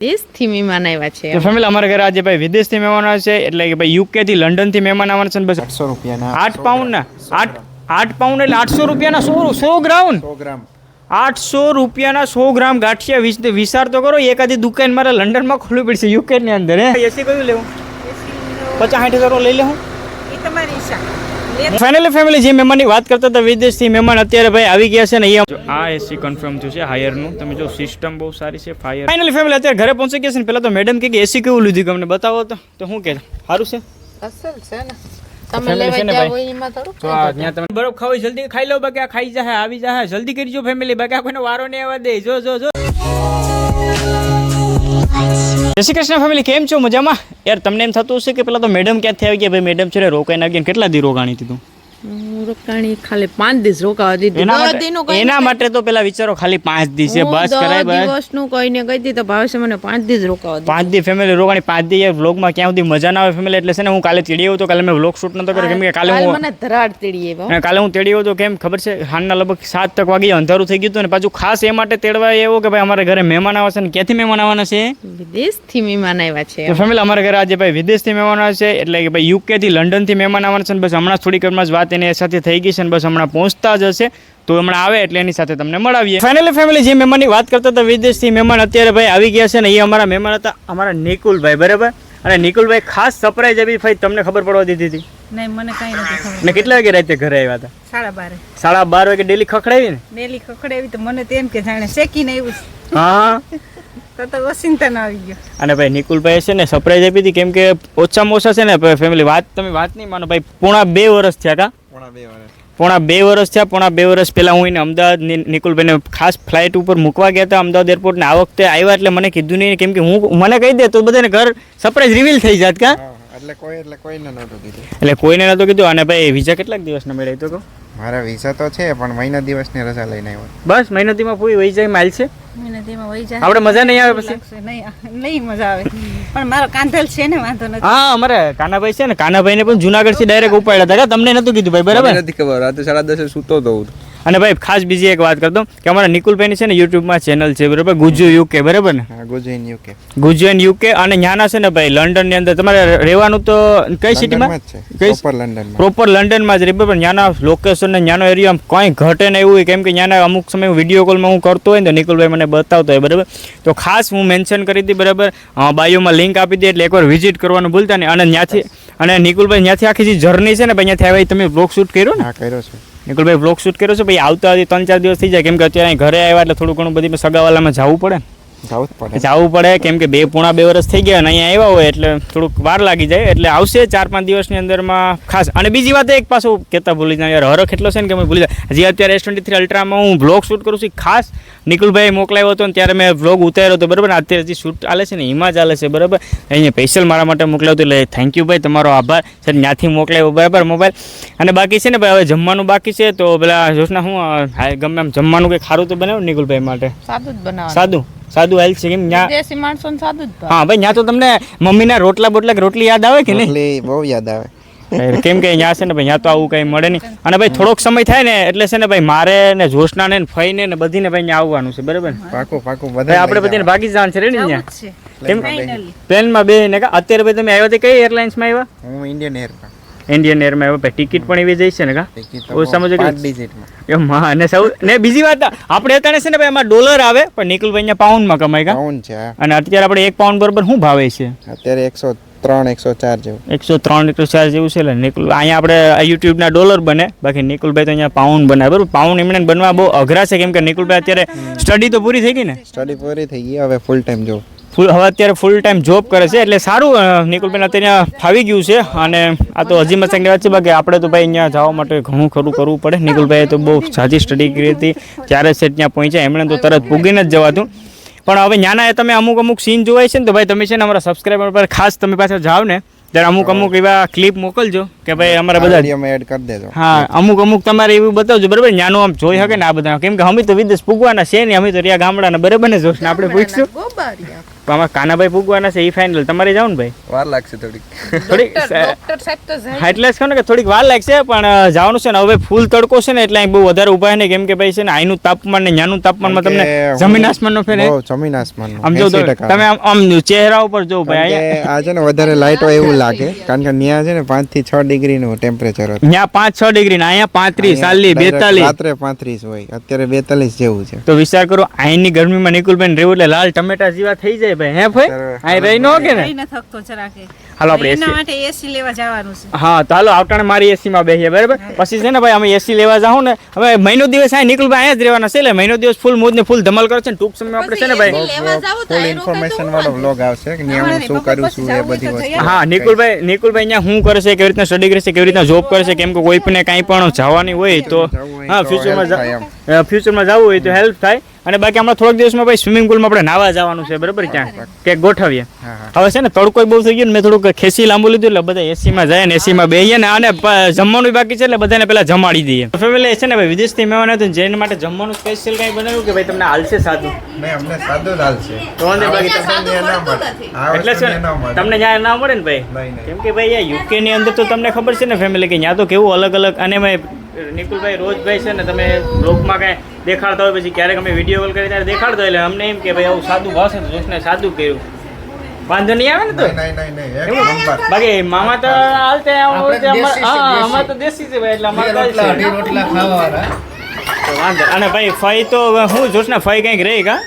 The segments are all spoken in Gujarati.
દેશથી મહેમાન આવ્યા છે. તો ફેમિલી અમારા ઘરે આજે ભાઈ વિદેશથી મહેમાન આવ્યા છે એટલે કે ભાઈ યુકે થી લંડનથી મહેમાન આવવાના છે ને બસ આઠસો રૂપિયાના આઠ પાઉન્ડ ના આઠ આઠ પાઉન્ડ એટલે આઠસો રૂપિયાના સો સો ગ્રામ? સો ગ્રામ. આઠસો રૂપિયાના સો ગ્રામ ગાંઠિયા વિચાર તો કરો એકાદી દુકાન મારે લંડનમાં ખોલવી પડશે યુકે ની અંદર હે? એસી કયું લેવું? પચાસ સાઠ હજાર લઈ લેવું? એ તમારી ઈચ્છા. ફાઇનલી ફેમિલી જે મહેમાનની વાત કરતા હતા વિદેશથી મહેમાન અત્યારે ભાઈ આવી ગયા છે ને અહીંયા. આ એસી કન્ફર્મ થયું છે હાયરનું તમે જો સિસ્ટમ બહુ સારી છે ફાયર ફાઇનલી ફેમિલી અત્યારે ઘરે પહોંચી ગયા છે ને પહેલા તો મેડમ કે એસી કેવું લીધું કે અમને બતાવો તો. તો શું કે સારું છે? અસલ છે ને. બરફ ખાવી જલ્દી ખાઈ લો બાકી આ ખાઈ જાય આવી જાય જલ્દી કરજો ફેમિલી બાકી કોઈને વારો નહીં આવવા દે. જો જો જો. જય શ્રી કૃષ્ણ ફેમિલી કેમ છો? મજામાં? યાર, તમને એમ થતું હશે કે પેલા તો મેડમ ક્યાંથી આવી ગયા? ભાઈ મેડમ છે રોકાઈને આવી ગયા કેટલા દી રોકાણી તું? હું રોકાણી ખાલી પાંચ દિવસ રોકાવા દીધી. એના માટે તો પેલા વિચારો ખાલી પાંચ દી છે બસ કરાય બસ. દિવસનું કહીને કહી દીધું ભાવે છે મને પાંચ દિવસ રોકાવા પાંચ દિવસ ફેમિલી રોકાણી પાંચ દિવસ વ્લોગમાં ક્યાં સુધી મજા ના આવે ફેમિલી એટલે છે ને હું કાલે તેડી આવ્યો તો કાલે મેં વ્લોગ શૂટ નતો કર્યો કેમ કે કાલે હું મને ધરાડ તેડી આવ્યો. કાલે હું તેડી આવ્યો તો કેમ ખબર છે હાલના લગભગ સાત તક વાગે અંધારું થઈ ગયું હતું ને પાછું ખાસ એ માટે તેડવા એવો કે ભાઈ અમારા ઘરે મહેમાન આવે છે ને ક્યાંથી મહેમાન આવવાના છે? વિદેશથી મહેમાન આવ્યા છે. તો ફેમિલી અમારા ઘરે આજે ભાઈ વિદેશથી મહેમાન આવે છે એટલે કે ભાઈ યુકે થી લંડનથી મહેમાન આવવાના છે ને બસ હમણાં થોડીક વારમાં જ વાત એની સાથે થઈ ગઈ છે અને બસ હમણાં પહોંચતા જ હશે. તો હમણાં આવે એટલે એની સાથે તમને મળાવીએ. ફાઇનલી ફેમિલી જે મહેમાનની વાત કરતા હતા વિદેશથી મહેમાન અત્યારે ભાઈ આવી ગયા છે ને એ અમારા મહેમાન હતા અમારા નિકુલભાઈ બરાબર? અને નિકુલભાઈ ખાસ સરપ્રાઈઝ આપી ભાઈ તમને ખબર પડવા દીધી હતી. નહીં મને કઈ નથી ખબર. ને કેટલા વાગે રાતે ઘરે આવ્યા હતા? સાડા બાર. સાડા બાર વાગે ડેલી ખખડાવી ને? ડેલી ખખડાવી તો મને તેમ કે જાણે શેકીને આવ્યું હા. તો તો આવી ગયો. અને ભાઈ નિકુલભાઈ છે ને સરપ્રાઈઝ આપી હતી કેમ કે ઓછામાં ઓછા છે ને ફેમિલી વાત તમે વાત નહીં માનો ભાઈ પોણા બે વર્ષ થયા કા પોણા બે વર્ષ પોણા બે વર્ષ થયા પોણા બે વર્ષ પહેલાં હું એને અમદાવાદ નિકુલભાઈને ખાસ ફ્લાઇટ ઉપર મૂકવા ગયા હતા અમદાવાદ એરપોર્ટને આ વખતે આવ્યા એટલે મને કીધું નહીં કેમ કે હું મને કહી દે તો બધાને ઘર સરપ્રાઈઝ રિવીલ થઈ જાત કા. એટલે કોઈ એટલે કોઈને નહોતું કીધું. એટલે કોઈને નહોતું કીધું. અને ભાઈ વિઝા કેટલાક દિવસના મળે તો કહો. મારા વિઝા તો છે પણ મહિના દિવસની રજા લઈને આવ્યો. બસ મહિનોતીમાં પૂરી વહી જાય માલ છે? મને તેમાં વહી જાય. આપણે મજા નહીં આવે પછી? નહીં નહીં મજા આવે. પણ મારો કાંધલ છે ને વાંધો નથી. હા અમારે કાનાભાઈ છે ને કાનાભાઈને પણ જુનાગઢથી ડાયરેક્ટ ઉપાડ્યા હતા કા? તમને નહોતું કીધું ભાઈ બરાબર? નથી ખબર રાતે સાડા દસે સૂતો તો હું. અને ભાઈ ખાસ બીજી એક વાત કરતો કે અમારા નિકુલભાઈની છે ને યુટ્યુબમાં ચેનલ છે બરાબર? ગુજુ યુકે બરાબર ને? Gujju in UK. Gujju UK અને ન્યાના છે ને ભાઈ લંડનની અંદર. તમારે રહેવાનું તો કઈ સિટીમાં? પ્રોપર લંડનમાં. પ્રોપર લંડનમાં જ રહે બરાબર? ન્યાના લોકેશન ને ન્યાનો એરિયા કંઈ ઘટે ને એવું હોય કેમ કે ત્યાંના અમુક સમય વીડિયો કોલમાં હું કરતો હોય ને તો નિકુલભાઈ મને બતાવતો હોય બરાબર? તો ખાસ હું મેન્શન કરી હતી બરાબર? બાયોમાં લિંક આપી દે એટલે એકવાર વિઝિટ કરવાનું ભૂલતા નહીં. અને ત્યાંથી અને નિકુલભાઈ ત્યાંથી આખી જે જર્ની છે ને ભાઈ ત્યાંથી આવી તમે બ્લોગ શૂટ કર્યો ને? હા કર્યો છે. નિકુલભાઈ બ્લોગ શૂટ કર્યો છે ભાઈ આવતા હજી ત્રણ ચાર દિવસ થઈ જાય. કેમ કે અત્યારે ઘરે આવ્યા એટલે થોડું ઘણું બધી સગાવાલામાં જવું પડે જવું પડે. જવું પડે કેમ કે બે પૂણા બે વર્ષ થઈ ગયા અને અહીંયા આવ્યા હોય એટલે થોડુંક વાર લાગી જાય. એટલે આવશે ચાર પાંચ દિવસની અંદરમાં ખાસ. અને બીજી વાત એક પાછું કહેતા ભૂલી જાય યાર હરખ એટલો છે ને કે મેં ભૂલી જાય હજી અત્યારે એસ ટ્વેન્ટી થ્રી અલ્ટ્રામાં હું બ્લોગ શૂટ કરું છું. ખાસ નિકુલભાઈ મોકલાવ્યો હતો ને ત્યારે મેં બ્લોગ ઉતાર્યો હતો બરાબર? અત્યારે હજી શૂટ ચાલે છે ને એમાં ચાલે છે બરાબર? અહીંયા સ્પેશિયલ મારા માટે મોકલાવ્યો હતો એટલે થેન્ક યુ ભાઈ તમારો આભાર. સર ત્યાંથી મોકલાવ્યો બરાબર મોબાઈલ અને બાકી છે ને ભાઈ હવે જમવાનું બાકી છે તો પેલા જોશના હું હા, ગમે એમ જમવાનું કંઈ ખારું તો બનાવ્યું નિકુલભાઈ માટે? સાદું જ બનાવ સાદું? સાદું હાલ છે કેમ? વિદેશી માણસો સાદું જ હા ભાઈ ત્યાં તો તમને મમ્મીના રોટલા બોટલા કે રોટલી યાદ આવે કે નહીં? રોટલી બહુ યાદ આવે. કેમ કે અહીંયા છે ને ભાઈ ત્યાં તો આવું કંઈ મળે નહીં. અને ભાઈ થોડોક સમય થાય ને એટલે છે ને ભાઈ મારે ને જોશના ને ફઈને ને બધીને ભાઈ અહીંયા આવવાનું છે બરાબર? પાકું પાકું બધા આપણે બધાને ભાગી જવાનું છે રે ને અહીંયા પ્લેનમાં બે ને કા અત્યારે ભાઈ તમે આવ્યા તે કઈ એરલાઇન્સમાં આવ્યા? હું ઇન્ડિયન એર ઇન્ડિયન એરમાં આવ્યા ટિકિટ પણ એવી જઈ છે ને કા? ઓછામાં ઓછી પાંચ ડિજિટમાં એમ હા અને સૌ ને બીજી વાત આપણે અત્યારે છે ને ભાઈ એમાં ડોલર આવે પણ નિકુલભાઈ અહીંયા પાઉન્ડમાં કમાય કા? પાઉન્ડ છે અને અત્યારે આપણે એક પાઉન્ડ બરોબર શું ભાવે છે? અત્યારે એકસો ત્રણ એકસો ચાર જેવું. એકસો ત્રણ એકસો ચાર જેવું છે એટલે નિકુલ અહીંયા આપણે યુટ્યુબના ડોલર બને બાકી નિકુલભાઈ તો અહીંયા પાઉન્ડ બનાવે. બરાબર પાઉન્ડ એમણે બનવા બહુ અઘરા છે કેમ કે નિકુલભાઈ અત્યારે સ્ટડી તો પૂરી થઈ ગઈ ને? સ્ટડી પૂરી થઈ ગઈ હવે ફૂલ ટાઈમ જોબ ફૂલ હવે અત્યારે ફૂલ ટાઈમ જોબ કરે છે એટલે સારું નિકુલબેન નિકુલભાઈ અત્યારે ફાવી ગયું છે અને આ તો હજી મતલબ વાત છે બાકી આપણે તો ભાઈ અહીંયા જવા માટે ઘણું ખરું કરવું પડે. નિકુલભાઈએ તો બહુ સાજી સ્ટડી કરી હતી ત્યારે છે ત્યાં પહોંચ્યા એમણે તો તરત પૂગીને જ જવાતું પણ હવે નાના તમે અમુક અમુક સીન જોવાય છે ને તો ભાઈ તમે છે ને અમારા સબસ્ક્રાઈબર પર ખાસ તમે પાછા જાઓ ને ત્યારે અમુક અમુક એવા ક્લિપ મોકલજો કે ભાઈ અમારા બધા એડ કરી દેજો. હા અમુક અમુક તમારે એવું બતાવજો બરાબર? નાનું આમ જોઈ શકે ને આ બધા કેમ કે અમે તો વિદેશ પૂગવાના છે ને અમે તો રહ્યા ગામડાના બરાબર ને જોશ ને આપણે પૂછશું. આમાં કાનાભાઈ ભૂગવાના છે એ ફાઇનલ તમારે જાવ ને ભાઈ? વાર લાગશે થોડીક. થોડીક એટલે જ કહું ને કે થોડીક વાર લાગશે પણ જવાનું છે ને હવે ફૂલ તડકો છે ને એટલે અહીં બહુ વધારે ઊભા નહીં કેમ કે ભાઈ છે ને અહીંનું તાપમાન ને ત્યાંનું તાપમાનમાં તમને જમીન જમીન આસમાનનો ફેર જમીન આસમાન આમ જો તમે આમ આમ ચહેરા ઉપર જો ભાઈ અહીંયા આ છે ને વધારે લાઇટ હોય એવું લાગે. કારણ કે ત્યાં છે ને પાંચથી છ ડિગ્રી નું ટેમ્પરેચર હતું. ત્યાં પાંચ છ ડિગ્રી ને અહીંયા પાંત્રીસ ચાલીસ Direct બેતાલીસ. રાત્રે પાંત્રીસ હોય અત્યારે બેતાલીસ જેવું છે. તો વિચાર કરો અહીંની ગરમીમાં નિકુલબેન રહેવું એટલે લાલ ટમેટા જેવા થઈ જાય. ભાઈ હે ભાઈ? અત્યારે રહી નો કે ને? રહી ન થકતો જરાકે. હાલો આપણે એના માટે એસી લેવા જવાનું છે. હા તો હાલો આવટાણે મારી એસી માં બરાબર? પછી છે ને ભાઈ અમે એસી લેવા જાઉં ને હવે મહિનો દિવસ નિકુલભાઈ અહીંયા જ રહેવાના છે એટલે મહિનો દિવસ ફૂલ મોજ ને ફૂલ ધમાલ કરે છે ટૂંક સમયમાં આપણે છે ને ભાઈ ફૂલ ઇન્ફોર્મેશન વાળો બ્લોગ આવશે કે હું શું કરું છું એ બધી વસ્તુ. હા નિકુલભાઈ નિકુલભાઈ અહીંયા શું કરે છે કેવી રીતના સ્ટડી કરે છે કેવી રીતના જોબ કરે છે કેમ કે કોઈ પણ કાંઈ પણ જવાની હોય તો હા ફ્યુચરમાં ફ્યુચરમાં જવું હોય તો હેલ્પ થાય. અને બાકી હમણાં થોડાક દિવસમાં ભાઈ સ્વિમિંગ પુલમાં આપણે નાવા જવાનું છે બરાબર? ક્યાં કે ગોઠવીએ. હવે છે ને તડકો બહુ થઈ ગયો ને મેં થોડુંક ખેસી લાંબુ લીધું એટલે બધા એસીમાં જાય ને એસીમાં બેહીએ ને અને જમવાનું બાકી છે એટલે બધાને પહેલા જમાડી દઈએ. ફેમિલી છે ને ભાઈ વિદેશથી મહેમાન હતું જેના માટે જમવાનું સ્પેશિયલ કંઈ બનાવ્યું કે ભાઈ તમને હાલશે સાદું? નહીં અમને સાદું જ હાલશે તો વાંધો બાકી આ ના મળે. એટલે છે તમને ત્યાં ના મળે ને ભાઈ. કેમ કે ભાઈ આ યુકે ની અંદર તો તમને ખબર છે ને ફેમિલી કે ત્યાં તો કેવું અલગ અલગ અને ભાઈ નિકુલભાઈ રોજ ભાઈ છે ને તમે બ્લોગમાં કાંઈ દેખાડતા હોય પછી ક્યારેક અમે વીડિયો કોલ કરી ત્યારે દેખાડતા હોય એટલે અમને એમ કે ભાઈ આવું સાદું ભાવશે તો જોશને સાદું કર્યું. વાંધો નહીં આવે ને તો. બાકી મામા તો હાલતે અમાર- તો દેશી છે ભાઈ એટલે અમારે તો વાંધો અને ભાઈ ફઈ તો હું જોશ ને ફઈ કંઈક રહી કા?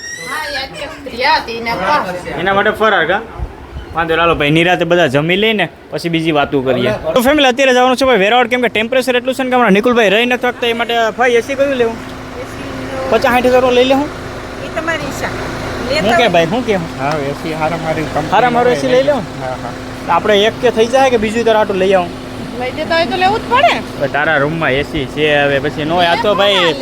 એના માટે ફરાર કા? વાંધો ચાલો ભાઈ નિરાતે બધા જમી લઈને પછી બીજી વાતો કરીએ. તો ફેમિલી અત્યારે જવાનું છે ભાઈ વેરાવળ કેમ કે ટેમ્પરેચર એટલું છે ને કે હમણાં નિકુલભાઈ રહી નથી શકતા એ માટે ભાઈ એસી કયું લેવું. પચાસ સાઠ હજાર લઈ લે હું. એ તમારી ઈચ્છા. હું કે ભાઈ હું કે? હા એસી હારા મારું એસી લઈ લઉં હા? હા આપણે એક કે થઈ જાય કે બીજું તાર આટલું લઈ આવું? લઈ જતા હોય તો લેવું જ પડે. તારા રૂમમાં એસી છે હવે પછી નો આ તો ભાઈ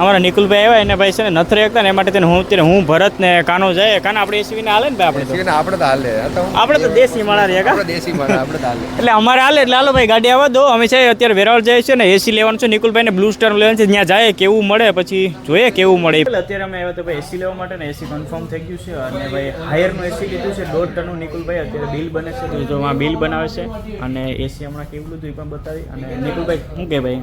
અમારા નિકુલભાઈ આવ્યા એને ભાઈ છે ને નથરે એકતા ને એ માટે તેને હું અત્યારે હું ભરત ને કાનો જાય કાન આપણે એસી ને હાલે ને ભાઈ આપણે આપણે તો હાલે. આપણે તો દેશી રહ્યા કા? દેશી માણસ આપણે હાલે. એટલે અમારે હાલે એટલે હાલો ભાઈ ગાડી આવવા દો. અમે છે અત્યારે વેરાવળ જાય છે ને એસી લેવાનું છે નિકુલભાઈ ને બ્લુ સ્ટાર લેવાનું છે ત્યાં જાય કેવું મળે પછી જોઈએ કેવું મળે. અત્યારે અમે આવ્યા તો ભાઈ એસી લેવા માટે ને એસી કન્ફર્મ થઈ ગયું છે અને ભાઈ હાયરનું એસી લીધું છે દોઢ ટનનું નિકુલભાઈ અત્યારે બિલ બને છે તો જો આ બિલ બનાવે છે અને એસી હમણાં કેવું લીધું એ પણ બતાવી અને નિકુલભાઈ શું કે ભાઈ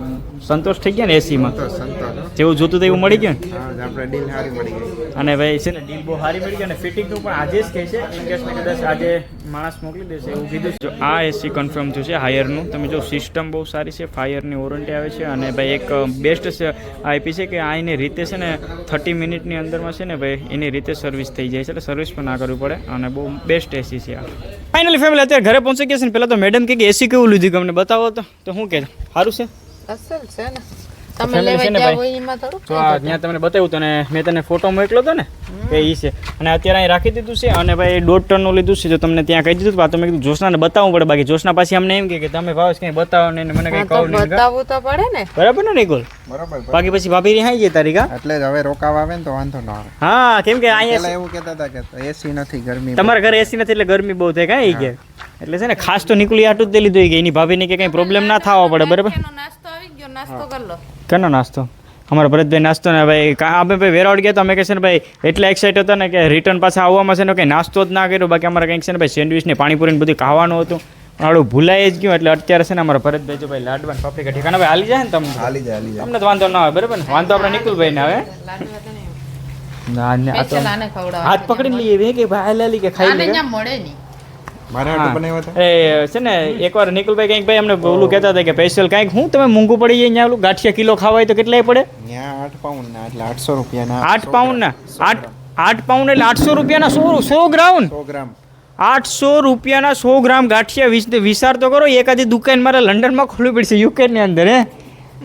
સંતોષ થઈ ગયા ને એસીમાં સંતોષ જેવું જોતું તો એવું મળી ગયું આપણે ડીલ સારી મળી ગઈ. અને ભાઈ છે ને ડીલ બહુ સારી મળી ગઈ અને ફિટિંગનું પણ આજે જ કહે છે. ઇન કેસ મેં કદાચ આજે માણસ મોકલી દેશે એવું કીધું જો આ એસી કન્ફર્મ થયું છે હાયરનું તમે જો સિસ્ટમ બહુ સારી છે ફાયરની વોરંટી આવે છે અને ભાઈ એક બેસ્ટ આઈપી છે કે આ એની રીતે છે ને થર્ટી મિનિટની અંદરમાં છે ને ભાઈ એની રીતે સર્વિસ થઈ જાય છે. એટલે સર્વિસ પણ ના કરવી પડે અને બહુ બેસ્ટ એસી છે આ. ફાઇનલી ફેમિલી અત્યારે ઘરે પહોંચી ગયા છે ને પહેલાં તો મેડમ કે એસી કેવું લીધું કે અમને બતાવો તો. તો શું કહે સારું છે? અસલ છે ને. તમે લેવા ને? હોય એમાં થોડું તો ત્યાં તમને બતાવ્યું તને મેં તને ફોટો મોકલો હતો ને? કે એ છે. અને અત્યારે અહીં રાખી દીધું છે અને ભાઈ દોઢ ટનનું લીધું છે જો તમને ત્યાં કહી દીધું તો તમે કીધું જોશનાને બતાવવું પડે બાકી જોશના પાછી અમને એમ કે તમે ભાવ કંઈ બતાવો ને મને કંઈ કહો નહીં બતાવવું તો પડે ને. બરાબર ને નિકોલ? બરાબર બાકી પછી ભાભી રિહાઈ ગઈ તારીખા એટલે જ હવે રોકાવા આવે ને તો વાંધો ન આવે. હા કેમ કે અહીંયા એવું કહેતા હતા કે એસી નથી ગરમી તમારા ઘરે એસી નથી એટલે ગરમી બહુ થાય કાંઈ કે? એટલે છે ને ખાસ તો નીકળી આટું જ દે લીધું કે એની ભાભીને કે કંઈ પ્રોબ્લેમ ના થવા પડે બરાબર? નાસ્તો નાસ્તો કરી લો. કેનો નાસ્તો? અમારા ભરતભાઈ નાસ્તો ને ભાઈ કા અમે ભાઈ વેરાવળ ગયા તો અમે કહે છે ને ભાઈ એટલા એક્સાઇટ હતા ને કે રિટર્ન પાછા આવવામાં છે ને કંઈ નાસ્તો જ ના કર્યો. બાકી અમારે કંઈક છે ને ભાઈ સેન્ડવિચ ને પાણીપુરી ને બધું ખાવાનું હતું. પણ આડું ભૂલાઈ જ ગયું એટલે અત્યારે છે ને અમારા ભરતભાઈ જો ભાઈ લાડવા ને પાપડી ઠેકાણા ભાઈ હાલી જાય ને તમને? હાલી જાય હાલી જાય. તમને તો વાંધો ના આવે બરાબર ને? વાંધો આપણે નિકુલભાઈ ને આવે ના ને આ તો સ્પેશિયલ આને ખવડાવવા હાથ પકડીને લઈએ કે ભાઈ હાલે કે ખાઈ મળે નહીં? એ છે ને એકવાર નિકુલભાઈ કંઈક ભાઈ અમને ઓલું કહેતા હતા કે સ્પેશિયલ કંઈક હું તમે મોંઘું પડી જાય અહીંયા ઓલું ગાંઠિયા કિલો ખાવા હોય તો કેટલાય પડે? આઠ પાઉન્ડ ના એટલે આઠસો રૂપિયાના આઠ પાઉન્ડના? આઠ આઠ પાઉન્ડ એટલે આઠસો રૂપિયાના સો સો ગ્રામ સો ગ્રામ. આઠસો રૂપિયાના સો ગ્રામ ગાંઠિયા વિસ વિચાર તો કરો એકાદી દુકાન મારે લંડનમાં ખોલવી પડશે યુકેની અંદર હે?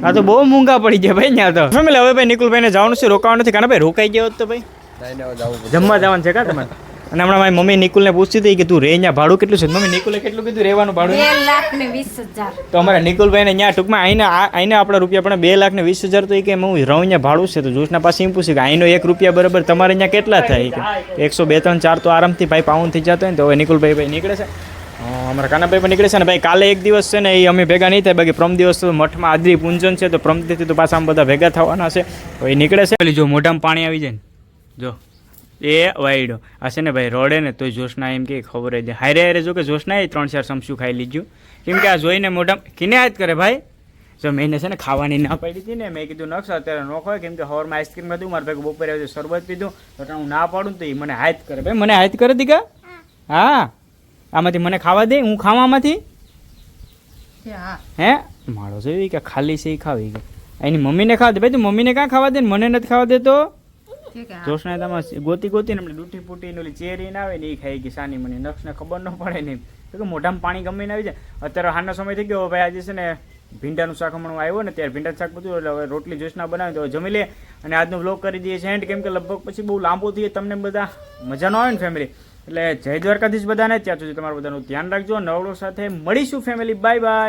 આ તો બહુ મોંઘા પડી ગયા ભાઈ ત્યાં તો. ફેમિલી હવે ભાઈ નિકુલભાઈને જવાનું છે રોકાવાનું નથી? કારણ ભાઈ રોકાઈ ગયો તો ભાઈ? જમવા જવાનું છે કા તમારે? અને હમણાં મારી મમ્મી નિકુલને પૂછતી હતી કે તું રે અહીંયા ભાડું કેટલું છે? મમ્મી નિકુલે કેટલું કીધું? રહેવાનું ભાડું બે લાખ ને વીસ હજાર. તો અમારા નિકુલભાઈને અહીંયા ટૂંકમાં આઈને આઈને આપણા રૂપિયા પણ બે લાખ ને વીસ હજાર તો એ કે હું રહું અહીંયા ભાડું છે. તો જોશના પાસે એમ પૂછ્યું કે અહીંનો એક રૂપિયા બરાબર તમારે અહીંયા કેટલા થાય? કે એકસો બે ત્રણ ચાર તો આરામથી ભાઈ પાઉન થઈ જતો હોય ને તો હવે નિકુલભાઈ ભાઈ નીકળે છે. અમારા કાનાભાઈ પણ નીકળે છે ને ભાઈ કાલે એક દિવસ છે ને એ અમે ભેગા નહીં થાય. બાકી પ્રમ દિવસ તો મઠમાં આદરી પૂંજન છે. તો પ્રમથી તો પાછા આમ બધા ભેગા થવાના છે. તો એ નીકળે છે. પેલી જો મોઢામાં પાણી આવી જાય ને જો. એ વાયડો. હશે ને ભાઈ રોડે ને તોય જોશના એમ કે ખબર જ હારે હારે જો કે જોશના ત્રણ ચાર સમસું ખાઈ લીધું. કેમ કે આ જોઈને મોઢા કિને યાદ કરે ભાઈ? જો મેં છે ને ખાવાની ના પાડી હતી ને મેં કીધું નક્ષ અત્યારે ન ખવાય. કેમ કે હવારમાં આઈસ્ક્રીમ હતું મારા ભાઈ બપોરે આવ્યું શરબત પીધું. તો હું ના પાડું તો એ મને હાથ કરે. ભાઈ મને હાથ કરે દીકા? હા. આમાંથી મને ખાવા દે હું ખાવામાંથી હા. હે? માળો છે કે ખાલી છે એ ખાવી. એની મમ્મીને ખાવા દે. ભાઈ તું મમ્મીને કાં ખાવા દે ને મને નથી ખાવા દેતો. જોશના તમારે ગોતી ગોતી ને ડૂટી પૂટી ને ઓલી ચેરી ના આવે ને એ ખાઈ ગઈ સાની મને. નક્ષને ખબર ન પડે નહીં કે મોઢામાં પાણી ગમે આવી જાય. અત્યારે હાલનો સમય થઈ ગયો. ભાઈ આજે છે ને ભીંડાનું શાક હમણાં આવ્યો ને ત્યારે ભીંડા શાક બધું એટલે હવે રોટલી જોશના બનાવી તો જમી લે. અને આજનો બ્લોગ કરી દઈએ છીએ એન્ડ કેમ કે લગભગ પછી બહુ લાંબુ થઈએ તમને બધા મજા ન આવે ને ફેમિલી એટલે જય દ્વારકાધીશ બધાને. ત્યાં સુધી તમારું બધાનું ધ્યાન રાખજો. નવડો સાથે મળીશું ફેમિલી બાય બાય